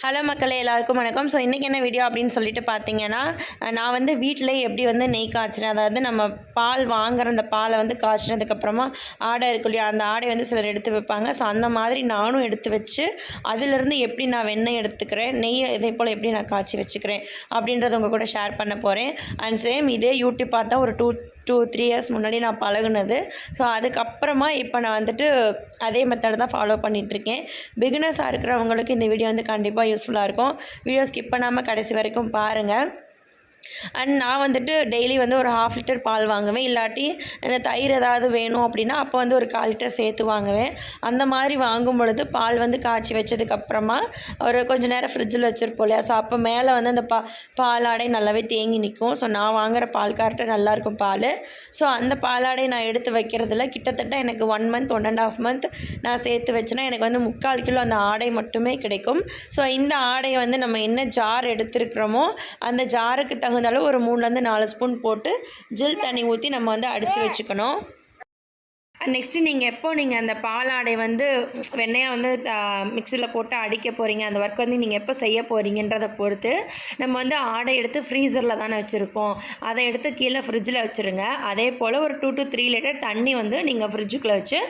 Hello மக்களே எல்லாருக்கும் வணக்கம். ஸோ இன்றைக்கி என்ன வீடியோ அப்படின்னு சொல்லிட்டு பார்த்தீங்கன்னா நான் வந்து வீட்டில் எப்படி வந்து நெய் காய்ச்சினேன் அதாவது நம்ம பால் வாங்குற அந்த பாலை வந்து காய்ச்சினதுக்கப்புறமா ஆடை இருக்கு இல்லையா அந்த ஆடை வந்து சிலர் எடுத்து வைப்பாங்க. ஸோ அந்த மாதிரி நானும் எடுத்து வச்சு அதிலிருந்து எப்படி நான் வெண்ணெய் எடுத்துக்கிறேன் நெய் இதே போல் எப்படி நான் காய்ச்சி வச்சுக்கிறேன் அப்படின்றத உங்கள் கூட ஷேர் பண்ண போகிறேன் அண்ட் சேம் இதே யூடியூப் பார்த்தா ஒரு டூ டூ த்ரீ இயர்ஸ் முன்னாடி நான் பழகுனது. ஸோ அதுக்கப்புறமா இப்போ நான் வந்துட்டு அதே மெத்தடை தான் ஃபாலோ பண்ணிகிட்ருக்கேன் பிகினர்ஸாக இருக்கிறவங்களுக்கு இந்த வீடியோ வந்து கண்டிப்பாக யூஸ்ஃபுல்லாக இருக்கும். வீடியோ ஸ்கிப் பண்ணாமல் கடைசி வரைக்கும் பாருங்கள் அண்ட் நான் வந்துட்டு டெய்லி வந்து ஒரு ஹாஃப் லிட்டர் பால் வாங்குவேன். இல்லாட்டி இந்த தயிர் ஏதாவது வேணும் அப்படின்னா அப்போ வந்து ஒரு கால் லிட்டர் சேர்த்து வாங்குவேன். அந்த மாதிரி வாங்கும் பொழுது பால் வந்து காய்ச்சி வச்சதுக்கப்புறமா ஒரு கொஞ்சம் நேரம் ஃப்ரிட்ஜில் வச்சுருப்போம் இல்லையா? ஸோ அப்போ மேலே வந்து அந்த பா பாலாடை நல்லாவே தேங்கி நிற்கும். ஸோ நான் வாங்குகிற பால் கரெக்டாக நல்லாயிருக்கும் பால். ஸோ அந்த பாலாடை நான் எடுத்து வைக்கிறதுல கிட்டத்தட்ட எனக்கு one month one and half month நான் சேர்த்து வச்சேன்னா எனக்கு வந்து முக்கால் கிலோ அந்த ஆடை மட்டுமே கிடைக்கும். ஸோ இந்த ஆடையை வந்து நம்ம என்ன ஜார் எடுத்துருக்குறோமோ அந்த ஜாருக்கு தகுந்த அளவு ஒரு மூணுலேருந்து நாலு ஸ்பூன் போட்டு ஜில் தண்ணி ஊற்றி நம்ம வந்து அடித்து வச்சுக்கணும். நெக்ஸ்ட்டு நீங்கள் எப்போ நீங்கள் அந்த பாலாடை வந்து வெண்ணையாக வந்து மிக்சியில் போட்டு அடிக்க போகிறீங்க அந்த ஒர்க் வந்து நீங்கள் எப்போ செய்ய போகிறீங்கன்றதை பொறுத்து நம்ம வந்து ஆடை எடுத்து ஃப்ரீசரில் தானே வச்சுருப்போம். அதை எடுத்து கீழே ஃப்ரிட்ஜில் வச்சுருங்க. அதே போல் ஒரு டூ டு த்ரீ லிட்டர் தண்ணி வந்து நீங்கள் ஃப்ரிட்ஜுக்குள்ளே வச்சு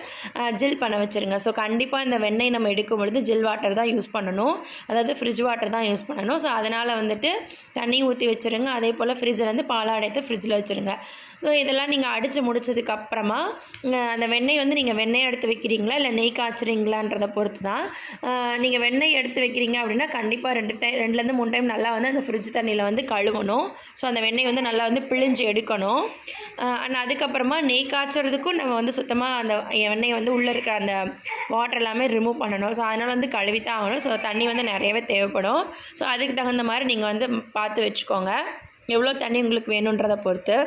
ஜில் பண்ண வச்சுருங்க. ஸோ கண்டிப்பாக இந்த வெண்ணெய் நம்ம எடுக்கும் பொழுது ஜில் வாட்டர் தான் யூஸ் பண்ணணும். அதாவது ஃப்ரிட்ஜ் வாட்டர் தான் யூஸ் பண்ணணும். ஸோ அதனால் வந்துட்டு தண்ணி ஊற்றி வச்சுருங்க. அதே போல் ஃப்ரிட்ஜில் வந்து பாலாடை எடுத்து ஃப்ரிட்ஜில் வச்சுருங்க. ஸோ இதெல்லாம் நீங்கள் அடித்து முடிச்சதுக்கப்புறமா அந்த வெண்ணெய் வந்து நீங்கள் வெண்ணெய் எடுத்து வைக்கிறீங்களா? இல்லை நெய் காய்ச்சுறீங்களான்றதை பொறுத்து தான் நீங்கள் வெண்ணெய் எடுத்து வைக்கிறீங்க அப்படின்னா கண்டிப்பாக ரெண்டு டைம் ரெண்டுலேருந்து மூணு டைம் நல்லா வந்து அந்த ஃப்ரிட்ஜ் தண்ணியில் வந்து கழுவணும். ஸோ அந்த வெண்ணெய் வந்து நல்லா வந்து பிழிஞ்சு எடுக்கணும். அண்ட் அதுக்கப்புறமா நெய் காய்ச்சறதுக்கும் நம்ம வந்து சுத்தமாக அந்த வெண்ணெய் வந்து உள்ளே இருக்கிற அந்த வாட்டர் எல்லாமே ரிமூவ் பண்ணணும். ஸோ அதனால் வந்து கழுவி தான் ஆகணும். ஸோ தண்ணி வந்து நிறையவே தேவைப்படும். ஸோ அதுக்கு தகுந்த மாதிரி நீங்கள் வந்து பார்த்து வச்சுக்கோங்க. எவ்வளோ தண்ணி உங்களுக்கு வேணுன்றதை பொறுத்து.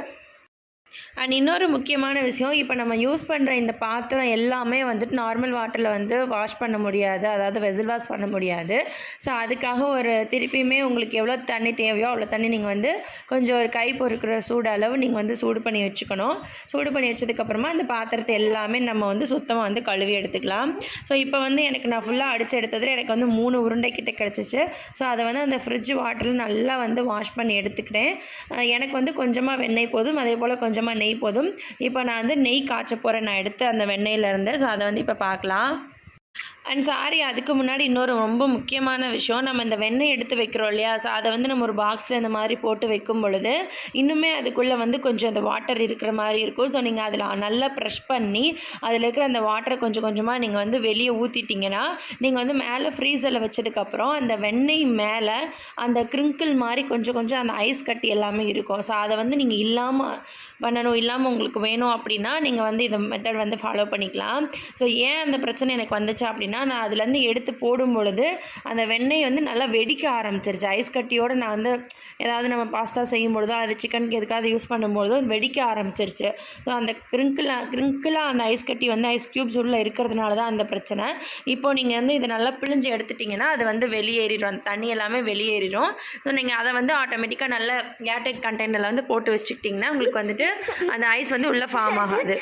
அண்ட் இன்னொரு முக்கியமான விஷயம் இப்போ நம்ம யூஸ் பண்ணுற இந்த பாத்திரம் எல்லாமே வந்துட்டு நார்மல் வாட்டரில் வந்து வாஷ் பண்ண முடியாது. அதாவது வெசில் வாஷ் பண்ண முடியாது. ஸோ அதுக்காக ஒரு திருப்பியுமே உங்களுக்கு எவ்வளோ தண்ணி தேவையோ அவ்வளோ தண்ணி நீங்கள் வந்து கொஞ்சம் ஒரு கை பொறுக்கிற சூடு அளவு நீங்கள் வந்து சூடு பண்ணி வச்சுக்கணும். சூடு பண்ணி வச்சதுக்கப்புறமா அந்த பாத்திரத்தை எல்லாமே நம்ம வந்து சுத்தமாக வந்து கழுவி எடுத்துக்கலாம். ஸோ இப்போ வந்து எனக்கு நான் ஃபுல்லாக அடித்து எடுத்ததில் எனக்கு வந்து மூணு உருண்டை கிட்ட கிடச்சிச்சு. ஸோ அதை வந்து அந்த ஃப்ரிட்ஜ் வாட்டரில் நல்லா வந்து வாஷ் பண்ணி எடுத்துக்கிட்டேன். எனக்கு வந்து கொஞ்சமாக வெண்ணெய் போதும். அதே போல் கொஞ்சம் கொஞ்சமாக நெய் போதும். இப்போ நான் வந்து நெய் காய்ச்ச போகிறேன் நான் எடுத்து அந்த வெண்ணெயிலேருந்து ஸோ அதை வந்து இப்போ பார்க்கலாம். அண்ட் சாரி அதுக்கு முன்னாடி இன்னொரு ரொம்ப முக்கியமான விஷயம். நம்ம இந்த வெண்ணெய் எடுத்து வைக்கிறோம் இல்லையா? ஸோ அதை வந்து நம்ம ஒரு பாக்ஸில் இந்த மாதிரி போட்டு வைக்கும் பொழுது இன்னுமே அதுக்குள்ளே வந்து கொஞ்சம் அந்த வாட்டர் இருக்கிற மாதிரி இருக்கும். ஸோ நீங்கள் அதில் நல்லா ப்ரெஷ் பண்ணி அதில் இருக்கிற அந்த வாட்டரை கொஞ்சம் கொஞ்சமாக நீங்கள் வந்து வெளியே ஊற்றிட்டிங்கன்னா நீங்கள் வந்து மேலே ஃப்ரீசரில் வச்சதுக்கப்புறம் அந்த வெண்ணெய் மேலே அந்த கிரிங்கிள் மாதிரி கொஞ்சம் கொஞ்சம் அந்த ஐஸ் கட்டி எல்லாமே இருக்கும். ஸோ அதை வந்து நீங்கள் இல்லாமல் பண்ணணும் இல்லாமல் உங்களுக்கு வேணும் அப்படின்னா நீங்கள் வந்து இந்த மெத்தட் வந்து ஃபாலோ பண்ணிக்கலாம். ஸோ ஏன் அந்த பிரச்சனை எனக்கு வந்துச்சு அப்படின்னா நான் அதுலேருந்து எடுத்து போடும் பொழுது அந்த வெண்ணெய் வந்து நல்லா வெடிக்க ஆரம்பிச்சிருச்சு. ஐஸ் கட்டியோடு நான் வந்து ஏதாவது நம்ம பாஸ்தா செய்யும் பொழுதோ அது சிக்கனுக்கு எதுக்காவது யூஸ் பண்ணும்பொழுதோ வெடிக்க ஆரம்பிச்சிருச்சு. ஸோ அந்த கிரிங்கிளாக கிரிங்கிளாக அந்த ஐஸ் கட்டி வந்து ஐஸ் க்யூப்ஸ் உள்ளே இருக்கிறதுனால தான் அந்த பிரச்சனை. இப்போ நீங்கள் வந்து இதை நல்லா பிழிஞ்சு எடுத்துட்டிங்கன்னா அது வந்து வெளியேறிடும். அந்த தண்ணி எல்லாமே வெளியேறிடும். ஸோ நீங்கள் அதை வந்து ஆட்டோமேட்டிக்காக நல்ல ஏர்டைட் கண்டெய்னரில் வந்து போட்டு வச்சுக்கிட்டிங்கன்னா உங்களுக்கு வந்துட்டு அந்த ஐஸ் வந்து உள்ளே ஃபார்ம் ஆகாது.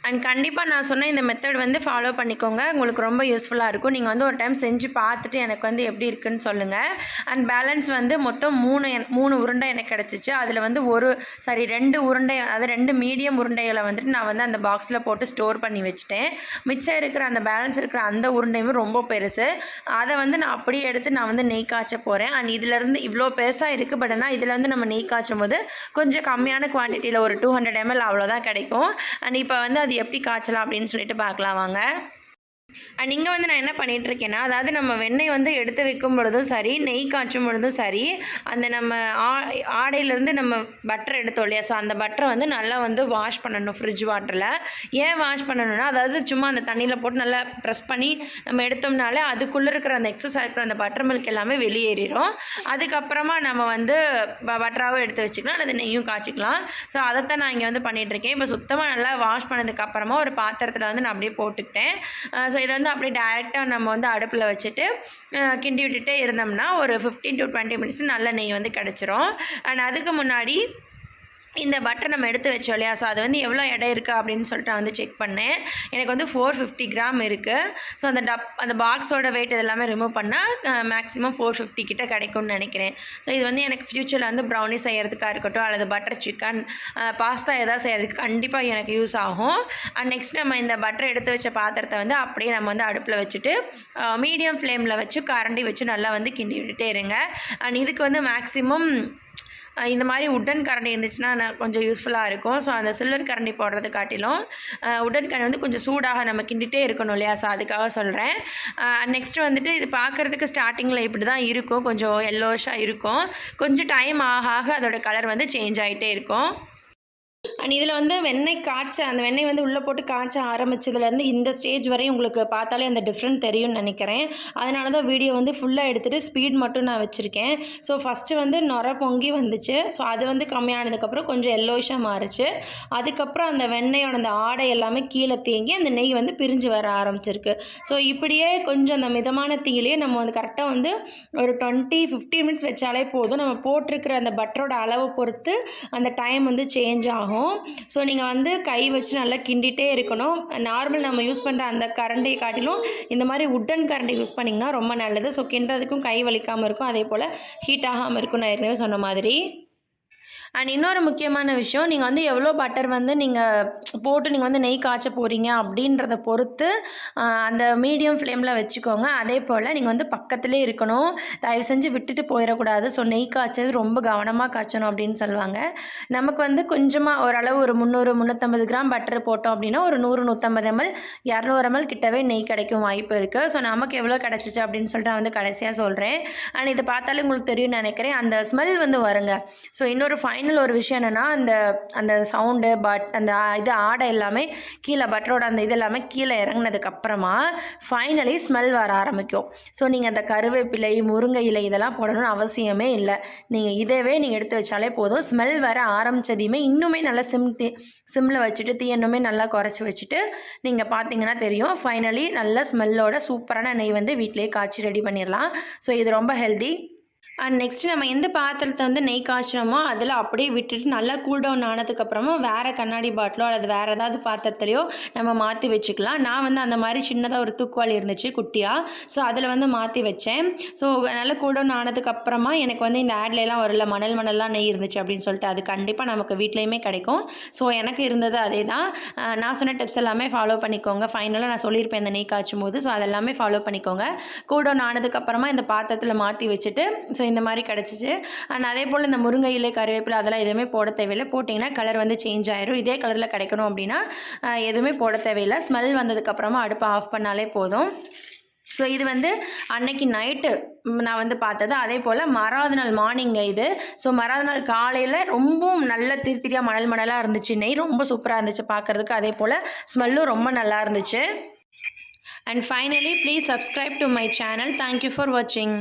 அண்ட் கண்டிப்பாக நான் சொன்ன இந்த மெத்தட் வந்து ஃபாலோ பண்ணிக்கோங்க. உங்களுக்கு ரொம்ப யூஸ்ஃபுல்லாக இருக்கும். நீங்கள் வந்து ஒரு டைம் செஞ்சு பார்த்துட்டு எனக்கு வந்து எப்படி இருக்குன்னு சொல்லுங்கள் அண்ட் பேலன்ஸ் வந்து மொத்தம் மூணு என்- மூணு உருண்டை எனக்கு கிடச்சிச்சு. அதில் வந்து ஒரு சாரி ரெண்டு உருண்டை அதாவது ரெண்டு மீடியம் உருண்டைகளை வந்துட்டு நான் வந்து அந்த பாக்ஸில் போட்டு ஸ்டோர் பண்ணி வச்சுட்டேன். மிச்சம் இருக்கிற அந்த பேலன்ஸ் இருக்கிற அந்த உருண்டையுமே ரொம்ப பெருசு. அதை வந்து நான் அப்படியே எடுத்து நான் வந்து நெய் காய்ச்ச போகிறேன் அண்ட் இதுலேருந்து இவ்வளோ பெருசாக இருக்குது பட் ஆனால் இதில் வந்து நம்ம நெய் காய்ச்சும் போது கொஞ்சம் கம்மியான குவான்டிட்டியில் ஒரு டூ ஹண்ட்ரட் எம்எல் அவ்வளோதான் கிடைக்கும். அண்ட் இப்போ வந்து அது எப்படி காய்ச்சலாம் அப்படின்னு சொல்லிட்டு பார்க்கலாம் வாங்க. அண்ட் இங்கே வந்து நான் என்ன பண்ணிகிட்ருக்கேன்னா அதாவது நம்ம வெண்ணெய் வந்து எடுத்து வைக்கும் பொழுதும் சரி நெய் காய்ச்சும் பொழுதும் சரி அந்த நம்ம ஆ ஆடையிலேருந்து நம்ம பட்டர் எடுத்தோம் இல்லையா? ஸோ அந்த பட்டரை வந்து நல்லா வந்து வாஷ் பண்ணணும் ஃப்ரிட்ஜ் வாட்டரில் ஏன் வாஷ் பண்ணணும்னா அதாவது சும்மா அந்த தண்ணியில் போட்டு நல்லா ப்ரெஸ் பண்ணி நம்ம எடுத்தோம்னாலே அதுக்குள்ளே இருக்கிற அந்த எக்ஸஸ் இருக்கிற அந்த பட்டர் மில்க் எல்லாமே வெளியேறிடும் அதுக்கப்புறமா நம்ம வந்து பட்டராகவும் எடுத்து வச்சுக்கலாம் அல்லது நெய்யும் காய்ச்சிக்கலாம். ஸோ அதைத்தான் நான் இங்கே வந்து பண்ணிகிட்ருக்கேன் இப்போ சுத்தமாக நல்லா வாஷ் பண்ணதுக்கப்புறமா ஒரு பாத்திரத்தில் வந்து நான் அப்படியே போட்டுக்கிட்டேன். ஸோ இதை வந்து அப்படியே டேரெக்டாக நம்ம வந்து அடுப்பில் வச்சுட்டு கிண்டி விட்டுட்டே இருந்தோம்னா ஒரு ஃபிஃப்டீன் டு டுவெண்ட்டி மினிட்ஸ் நல்ல நெய் வந்து கிடச்சிரும். அண்ட் அதுக்கு முன்னாடி இந்த பட்டர் நம்ம எடுத்து வச்சோம் இல்லையா? ஸோ அது வந்து எவ்வளோ எடை இருக்குது அப்படின்னு சொல்லிட்டு நான் வந்து செக் பண்ணேன். எனக்கு வந்து ஃபோர் ஃபிஃப்டி கிராம் இருக்குது ஸோ அந்த டப் அந்த பாக்ஸோட வெயிட் இதெல்லாமே ரிமூவ் பண்ணால் மேக்ஸிமம் ஃபோர் ஃபிஃப்டி கிட்டே கிடைக்கும்னு நினைக்கிறேன். ஸோ இது வந்து எனக்கு ஃப்யூச்சரில் வந்து ப்ரௌனி செய்கிறதுக்காக இருக்கட்டும் அல்லது பட்டர் சிக்கன் பாஸ்தா எதாவது செய்கிறதுக்கு கண்டிப்பாக எனக்கு யூஸ் ஆகும். அண்ட் நெக்ஸ்ட் நம்ம இந்த பட்டர் எடுத்து வச்ச பாத்திரத்தை வந்து அப்படியே நம்ம வந்து அடுப்பில் வச்சுட்டு மீடியம் ஃப்ளேமில் வச்சு கரண்டி வச்சு நல்லா வந்து கிண்டி விட்டுட்டே இருங்க. அண்ட் இதுக்கு வந்து மேக்ஸிமம் இந்த மாதிரி உட்டன் கரண்டி இருந்துச்சுன்னா நான் கொஞ்சம் யூஸ்ஃபுல்லாக இருக்கும். ஸோ அந்த சில்வர் கரண்டி போடுறது காட்டிலும் உட்டன் கரண்டி வந்து கொஞ்சம் சூடாக நம்ம கிண்டிகிட்டே இருக்கணும் இல்லையா? ஸோ அதுக்காக சொல்கிறேன் நெக்ஸ்ட் வந்துட்டு இது பார்க்குறதுக்கு ஸ்டார்டிங்கில் இப்படி தான் இருக்கும். கொஞ்சம் எல்லோஷாக இருக்கும். கொஞ்சம் டைம் ஆக ஆக அதோட கலர் வந்து சேஞ்ச் ஆகிட்டே இருக்கும். அண்ட் இதில் வந்து வெண்ணெய் காய்ச்ச அந்த வெண்ணெய் வந்து உள்ளே போட்டு காய்ச்ச ஆரம்பிச்சதுலேருந்து இந்த ஸ்டேஜ் வரையும் உங்களுக்கு பார்த்தாலே அந்த டிஃப்ரெண்ட் தெரியும்னு நினைக்கிறேன். அதனால தான் வீடியோ வந்து ஃபுல்லாக எடுத்துகிட்டு ஸ்பீட் மட்டும் நான் வச்சுருக்கேன். ஸோ ஃபஸ்ட்டு வந்து நொர பொங்கி வந்துச்சு. ஸோ அது வந்து கம்மியானதுக்கப்புறம் கொஞ்சம் எல்லோஷாக மாறுச்சு. அதுக்கப்புறம் அந்த வெண்ணெயோட அந்த ஆடை எல்லாமே கீழே தேங்கி அந்த நெய் வந்து பிரிஞ்சு வர ஆரம்பிச்சிருக்கு. ஸோ இப்படியே கொஞ்சம் அந்த மிதமான தீயிலேயே நம்ம வந்து கரெக்டாக வந்து ஒரு டுவெண்ட்டி ஃபிஃப்டீன் மினிட்ஸ் வச்சாலே போதும். நம்ம போட்டிருக்கிற அந்த பட்டரோட அளவை பொறுத்து அந்த டைம் வந்து சேஞ்ச் ஆகும். ஸோ நீங்கள் வந்து கை வச்சு நல்லா கிண்டிகிட்டே இருக்கணும். நார்மல் நம்ம யூஸ் பண்ணுற அந்த கரண்டியை காட்டிலும் இந்த மாதிரி உட்டன் கரண்டி யூஸ் பண்ணிங்கன்னா ரொம்ப நல்லது. ஸோ கிண்டுறதுக்கும் கை வலிக்காமல் இருக்கும். அதே போல் ஹீட் ஆகாமல் இருக்கும் நான் ஏற்கனவே சொன்ன மாதிரி. அண்ட் இன்னொரு முக்கியமான விஷயம் நீங்கள் வந்து எவ்வளோ பட்டர் வந்து நீங்கள் போட்டு நீங்கள் வந்து நெய் காய்ச்ச போகிறீங்க அப்படின்றத பொறுத்து அந்த மீடியம் ஃப்ளேமில் வச்சுக்கோங்க. அதே போல் நீங்கள் வந்து பக்கத்துலேயே இருக்கணும். தயவு செஞ்சு விட்டுட்டு போயிடக்கூடாது. ஸோ நெய் காய்ச்சது ரொம்ப கவனமாக காய்ச்சணும் அப்படின்னு சொல்லுவாங்க. நமக்கு வந்து கொஞ்சமாக ஓரளவு ஒரு முந்நூறு முந்நூற்றம்பது கிராம் பட்டர் போட்டோம் அப்படின்னா ஒரு நூறு நூற்றம்பது எம்எல் இரநூறு எம்எல் கிட்டவே நெய் கிடைக்கும் வாய்ப்பு இருக்குது ஸோ நமக்கு எவ்வளோ கிடச்சிச்சு அப்படின்னு சொல்லிட்டு நான் வந்து கடைசியாக சொல்கிறேன் அண்ட் இதை பார்த்தாலே உங்களுக்கு தெரியும்னு நினைக்கிறேன். அந்த ஸ்மெல் வந்து வருங்க. ஸோ இன்னொரு ஃபை ஃபைனல் ஒரு விஷயம் என்னென்னா அந்த அந்த சவுண்டு பட் அந்த இது ஆடை எல்லாமே கீழே பட்டரோட அந்த இது எல்லாமே கீழே இறங்கினதுக்கப்புறமா ஃபைனலி ஸ்மெல் வர ஆரம்பிக்கும். ஸோ நீங்கள் அந்த கருவேப்பிலை முருங்கை இலை இதெல்லாம் போடணும்னு அவசியமே இல்லை. நீங்கள் இதவே நீங்கள் எடுத்து வச்சாலே போதும். ஸ்மெல் வர ஆரம்பிச்சதையுமே இன்னுமே நல்லா சிம் தீ சிம்மில் வச்சுட்டு தீ இன்னுமே நல்லா குறைச்சி வச்சுட்டு நீங்கள் பார்த்தீங்கன்னா தெரியும் ஃபைனலி நல்ல ஸ்மெல்லோட சூப்பரான நெய் வந்து வீட்டிலேயே காய்ச்சி ரெடி பண்ணிடலாம் ஸோ இது ரொம்ப ஹெல்தி அண்ட் நெக்ஸ்ட்டு நம்ம எந்த பாத்திரத்தை வந்து நெய் காய்ச்சினோமோ அதில் அப்படியே விட்டுட்டு நல்லா கூல் டவுன் ஆனதுக்கப்புறமா வேறு கண்ணாடி பாட்டிலோ அல்லது வேறு ஏதாவது பாத்திரத்துலையோ நம்ம மாற்றி வச்சுக்கலாம். நான் வந்து அந்த மாதிரி சின்னதாக ஒரு தூக்குவாளி இருந்துச்சு குட்டியாக ஸோ அதில் வந்து மாற்றி வச்சேன். ஸோ நல்லா கூல் டவுன் ஆனதுக்கப்புறமா எனக்கு வந்து இந்த ஆட்லலாம் வரல மணல் மணல்லாம் நெய் இருந்துச்சு அப்படின்னு சொல்லிட்டு அது கண்டிப்பாக நமக்கு வீட்லேயுமே கிடைக்கும். ஸோ எனக்கு இருந்தது அதே தான் நான் சொன்ன டிப்ஸ் எல்லாமே ஃபாலோ பண்ணிக்கோங்க. ஃபைனலாக நான் சொல்லியிருப்பேன் இந்த நெய் காய்ச்சும் போது ஸோ அதெல்லாமே ஃபாலோ பண்ணிக்கோங்க. கூல் டவுன் ஆனதுக்கப்புறமா இந்த பாத்திரத்தில் மாற்றி வச்சுட்டு ஸோ இந்த மாதிரி கிடச்சிச்சு. அண்ட் அதே போல் இந்த முருங்கை இலை கருவேப்பிலை அதெல்லாம் எதுவுமே போட தேவையில்லை. போட்டிங்கன்னா கலர் வந்து சேஞ்ச் ஆயிரும். இதே கலரில் கிடைக்கணும் அப்படின்னா எதுவுமே போட தேவையில்லை. ஸ்மெல் வந்ததுக்கப்புறமா அடுப்பை ஆஃப் பண்ணாலே போதும். ஸோ இது வந்து அன்னைக்கு நைட்டு நான் வந்து பார்த்தது. அதே போல் மறாவது நாள் மார்னிங் இது. ஸோ மறாவது நாள் காலையில் ரொம்பவும் நல்ல திருத்திரியாக மணல் மணலாக இருந்துச்சு. நெய் ரொம்ப சூப்பராக இருந்துச்சு பார்க்குறதுக்கு. அதே போல் ஸ்மெல்லும் ரொம்ப நல்லா இருந்துச்சு. And finally please subscribe to my channel thank you for வாட்சிங்